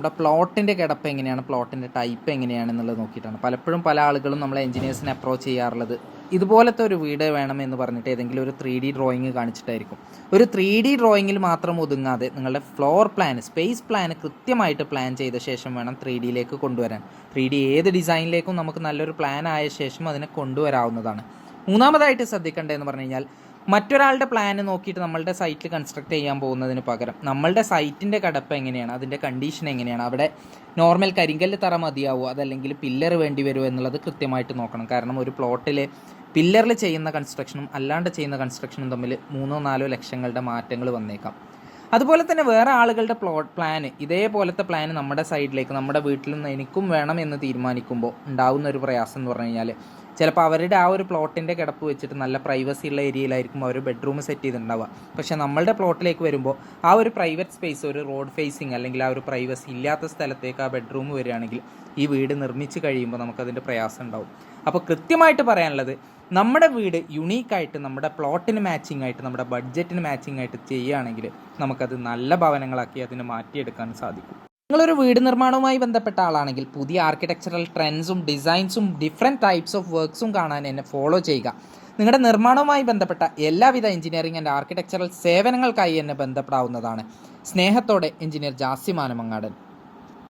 നമ്മുടെ പ്ലോട്ടിന്റെ കിടപ്പ് എങ്ങനെയാണ് പ്ലോട്ടിന്റെ ടൈപ്പ് എങ്ങനെയാണെന്നുള്ളത് നോക്കിയിട്ടാണ്. പലപ്പോഴും പല ആളുകളും നമ്മളെ എഞ്ചിനീയേഴ്സിനെ അപ്രോച്ച് ചെയ്യാറുള്ളത് ഇതുപോലത്തെ ഒരു വീട് വേണമെന്ന് പറഞ്ഞിട്ട് ഏതെങ്കിലും ഒരു ത്രീ ഡി ഡ്രോയിങ് കാണിച്ചിട്ടായിരിക്കും. ഒരു ത്രീ ഡി ഡ്രോയിങ്ങിൽ മാത്രം ഒതുങ്ങാതെ നിങ്ങളുടെ ഫ്ലോർ പ്ലാൻ സ്പേസ് പ്ലാൻ കൃത്യമായിട്ട് പ്ലാൻ ചെയ്ത ശേഷം വേണം ത്രീ ഡിയിലേക്ക് കൊണ്ടുവരാൻ. ത്രീ ഡി ഏത് ഡിസൈനിലേക്കും നമുക്ക് നല്ലൊരു പ്ലാൻ ആയ ശേഷം അതിനെ കൊണ്ടുവരാവുന്നതാണ്. മൂന്നാമതായിട്ട് ശ്രദ്ധിക്കേണ്ടതെന്ന് പറഞ്ഞു കഴിഞ്ഞാൽ മറ്റൊരാളുടെ പ്ലാൻ നോക്കിയിട്ട് നമ്മളുടെ സൈറ്റിൽ കൺസ്ട്രക്ട് ചെയ്യാൻ പോകുന്നതിന് പകരം നമ്മളുടെ സൈറ്റിന്റെ കടപ്പ് എങ്ങനെയാണ്? അതിന്റെ കണ്ടീഷൻ എങ്ങനെയാണ്? അവിടെ നോർമൽ കരിങ്കല്ല് തറ മതിയാവുമോ അതല്ലെങ്കിൽ പില്ലർ വേണ്ടി വരുമോ എന്നുള്ളത് കൃത്യമായിട്ട് നോക്കണം. കാരണം ഒരു പ്ലോട്ടിൽ പില്ലറിൽ ചെയ്യുന്ന കൺസ്ട്രക്ഷനും അല്ലാണ്ട് ചെയ്യുന്ന കൺസ്ട്രക്ഷനും തമ്മിൽ മൂന്നോ നാലോ ലക്ഷങ്ങളുടെ മാറ്റങ്ങൾ വന്നേക്കാം. അതുപോലെ തന്നെ വേറെ ആളുകളുടെ പ്ലോട്ട് പ്ലാന് ഇതേപോലത്തെ പ്ലാൻ നമ്മുടെ സൈഡിലേക്ക് നമ്മുടെ വീട്ടിൽ നിന്ന് എനിക്കും വേണം എന്ന് തീരുമാനിക്കുമ്പോൾ ഉണ്ടാകുന്ന ഒരു പ്രയാസം എന്ന് പറഞ്ഞു കഴിഞ്ഞാൽ ചിലപ്പോൾ അവരുടെ ആ ഒരു പ്ലോട്ടിന്റെ കിടപ്പ് വെച്ചിട്ട് നല്ല പ്രൈവസി ഉള്ള ഏരിയയിലായിരിക്കും അവർ ബെഡ്റൂം സെറ്റ് ചെയ്തിട്ടുണ്ടാവുക. പക്ഷേ നമ്മളുടെ പ്ലോട്ടിലേക്ക് വരുമ്പോൾ ആ ഒരു പ്രൈവറ്റ് സ്പേസ് ഒരു റോഡ് ഫേസിങ് അല്ലെങ്കിൽ ആ ഒരു പ്രൈവസി ഇല്ലാത്ത സ്ഥലത്തേക്ക് ആ ബെഡ്റൂം വരികയാണെങ്കിൽ ഈ വീട് നിർമ്മിച്ച് കഴിയുമ്പോൾ നമുക്കതിന്റെ പ്രയാസം ഉണ്ടാവും. അപ്പോൾ കൃത്യമായിട്ട് പറയാനുള്ളത് നമ്മുടെ വീട് യുണീക്കായിട്ട് നമ്മുടെ പ്ലോട്ടിന് മാച്ചിങ് ആയിട്ട് നമ്മുടെ ബഡ്ജറ്റിന് മാച്ചിങ് ആയിട്ട് ചെയ്യുകയാണെങ്കിൽ നമുക്കത് നല്ല ഭവനങ്ങളാക്കി അതിനെ മാറ്റിയെടുക്കാൻ സാധിക്കും. നിങ്ങളൊരു വീട് നിർമ്മാണവുമായി ബന്ധപ്പെട്ട ആളാണെങ്കിൽ പുതിയ ആർക്കിടെക്ചറൽ ട്രെൻഡ്സും ഡിസൈൻസും ഡിഫറെന്റ് ടൈപ്സ് ഓഫ് വർക്ക്സും കാണാൻ എന്നെ ഫോളോ ചെയ്യുക. നിങ്ങളുടെ നിർമ്മാണവുമായി ബന്ധപ്പെട്ട എല്ലാവിധ എഞ്ചിനീയറിംഗ് ആൻഡ് ആർക്കിടെക്ചറൽ സേവനങ്ങൾക്കായി എന്നെ ബന്ധപ്പെടാവുന്നതാണ്. സ്നേഹത്തോടെ എഞ്ചിനീയർ ജാസിമാനമങ്ങാടൻ